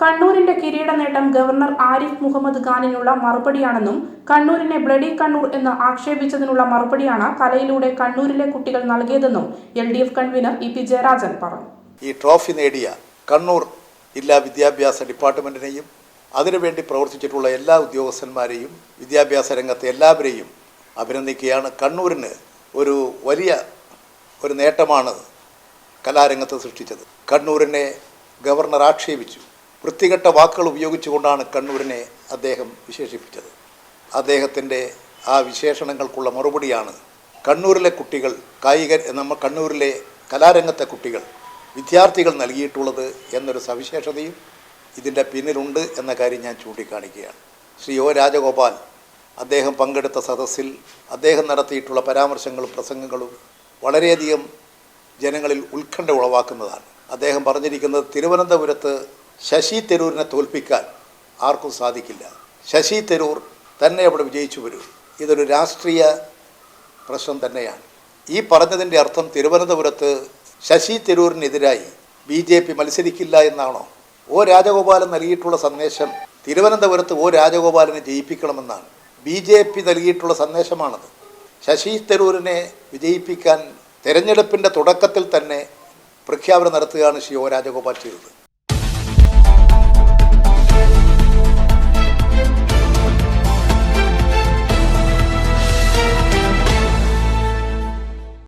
കണ്ണൂരിന്റെ കിരീട നേട്ടം ഗവർണർ ആരിഫ് മുഹമ്മദ് ഖാനിനുള്ള മറുപടിയാണെന്നും കണ്ണൂരിനെ ബ്ലഡി കണ്ണൂർ എന്ന് ആക്ഷേപിച്ചതിനുള്ള മറുപടിയാണ് കലയിലൂടെ കണ്ണൂരിലെ കുട്ടികൾ നൽകിയതെന്നും L D F convener E P Jayarajan പറഞ്ഞു. ഈ ട്രോഫി നേടിയ കണ്ണൂർ ജില്ലാ വിദ്യാഭ്യാസ ഡിപ്പാർട്ട്മെന്റിനെയും അതിനുവേണ്ടി പ്രവർത്തിച്ചിട്ടുള്ള എല്ലാ ഉദ്യോഗസ്ഥന്മാരെയും വിദ്യാഭ്യാസ രംഗത്തെ എല്ലാവരെയും അഭിനന്ദിക്കുകയാണ്. കണ്ണൂരിന് ഒരു വലിയ ഒരു നേട്ടമാണ് കലാരംഗത്ത് സൃഷ്ടിച്ചത്. കണ്ണൂരിനെ ഗവർണർ ആക്ഷേപിച്ചു. വൃത്തികെട്ട വാക്കുകൾ ഉപയോഗിച്ചുകൊണ്ടാണ് കണ്ണൂരിനെ അദ്ദേഹം വിശേഷിപ്പിച്ചത്. അദ്ദേഹത്തിന്റെ ആ വിശേഷണങ്ങൾക്കുള്ള മറുപടിയാണ് കണ്ണൂരിലെ കുട്ടികൾ കായിക നമ്മൾ കണ്ണൂരിലെ കലാരംഗത്തെ കുട്ടികൾ വിദ്യാർത്ഥികൾ നൽകിയിട്ടുള്ളത് എന്നൊരു സവിശേഷതയും ഇതിന്റെ പിന്നിലുണ്ട് എന്ന കാര്യം ഞാൻ ചൂണ്ടിക്കാണിക്കുകയാണ്. ശ്രീ ഒ രാജഗോപാൽ അദ്ദേഹം പങ്കെടുത്ത സദസ്സിൽ അദ്ദേഹം നടത്തിയിട്ടുള്ള പരാമർശങ്ങളും പ്രസംഗങ്ങളും വളരെയധികം ജനങ്ങളിൽ ഉത്കണ്ഠ ഉളവാക്കുന്നതാണ്. അദ്ദേഹം പറഞ്ഞിരിക്കുന്നത് തിരുവനന്തപുരത്ത് ശശി തരൂരിനെ തോൽപ്പിക്കാൻ ആർക്കും സാധിക്കില്ല. ശശി തരൂർ തന്നെ അവിടെ വിജയിച്ചു വരൂ. ഇതൊരു രാഷ്ട്രീയ പ്രശ്നം തന്നെയാണ്. ഈ പറഞ്ഞതിന്റെ അർത്ഥം തിരുവനന്തപുരത്ത് ശശി തരൂരിനെതിരായി ബി ജെ പി മത്സരിക്കില്ല എന്നാണോ? ഒ രാജഗോപാലൻ നൽകിയിട്ടുള്ള സന്ദേശം തിരുവനന്തപുരത്ത് ഒ രാജഗോപാലിനെ ജയിപ്പിക്കണമെന്നാണ്. ബി ജെ പി നൽകിയിട്ടുള്ള സന്ദേശമാണത്. ശശി തരൂരിനെ വിജയിപ്പിക്കാൻ തെരഞ്ഞെടുപ്പിന്റെ തുടക്കത്തിൽ തന്നെ പ്രഖ്യാപനം നടത്തുകയാണ് ശ്രീ ഒ രാജഗോപാൽ ചെയ്തത്.